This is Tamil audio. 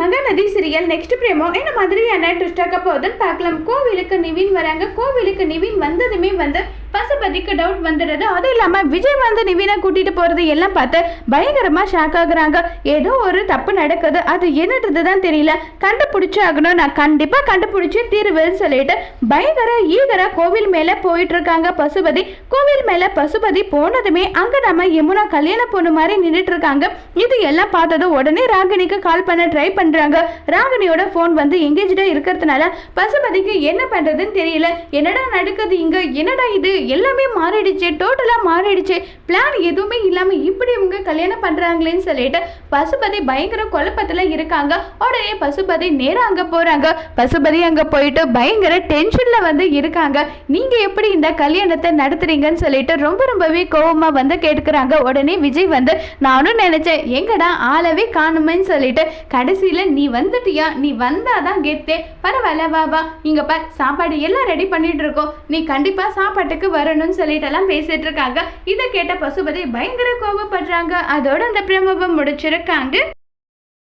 மகாநதி சீரியல் நெக்ஸ்ட் பிரேமோ என்ன மாதிரியான ட்விஸ்டாக்க போகுதுன்னு பார்க்கலாம். கோவிலுக்கு நிவின் வராங்க. கோவிலுக்கு நிவின் வந்ததுமே வந்து பசுபதிக்கு டவுட் வந்துடுது அதுவும் இல்லாமல் விஜய் வந்து நிவினா கூட்டிட்டு போறது எல்லாம் பார்த்து பயங்கரமா ஷாக் ஆகுறாங்க. ஏதோ ஒரு தப்பு நடக்குது. அது என்னன்றதுதான் தெரியல. கண்டுபிடிச்சு ஆகணும் நான் கண்டிப்பா கண்டுபிடிச்சு தீருவேன்னு சொல்லிட்டு பயங்கர ஈகரா கோவில் மேல போயிட்டு இருக்காங்க பசுபதி. கோவில் மேல பசுபதி போனதுமே அங்க நம்ம யமுனா கல்யாண பொண்ணு மாதிரி நின்றுட்டு இருக்காங்க. இது எல்லாம் பார்த்ததும் உடனே ராகினிக்கு கால் பண்ண ட்ரை பண்றாங்க. ராகினியோட ஃபோன் வந்து எங்கேஜ்டா இருக்கிறதுனால பசுபதிக்கு என்ன பண்றதுன்னு தெரியல. என்னடா நடக்குது இங்க? என்னடா இது? எல்லாமே மாறிடுச்சு டோட்டலாக மாறிடுச்சு. பிளான் எதுவுமே இல்லாமல் இப்படி இவங்க கல்யாணம் பண்ணுறாங்களேன்னு சொல்லிட்டு பசுபதி பயங்கர குழப்பத்தில் இருக்காங்க. உடனே பசுபதி நேராக அங்கே போகிறாங்க பசுபதி அங்கே போயிட்டு பயங்கர டென்ஷனில் வந்து இருக்காங்க. நீங்கள் எப்படி இந்த கல்யாணத்தை நடத்துறீங்கன்னு சொல்லிட்டு ரொம்ப ரொம்பவே கோபமாக வந்து கேட்குறாங்க உடனே விஜய் வந்து நானும் நினச்சேன். எங்கடா ஆளவே காணுமேன்னு சொல்லிட்டு கடைசியில் நீ வந்துட்டியா? நீ வந்தாதான் கெத்தே பரவாயில்ல வா வா. இங்கே பார். சாப்பாடு எல்லாம் ரெடி பண்ணிட்டு இருக்கோம். நீ கண்டிப்பாக சாப்பாட்டுக்கு வரணும்னு சொல்லிட்டு எல்லாம் பேசிட்டு இருக்காங்க இதை கேட்ட பசுபதி பயங்கர கோவப்படுறாங்க. அதோட அந்த பிரமபம் முடிச்சிருக்காங்க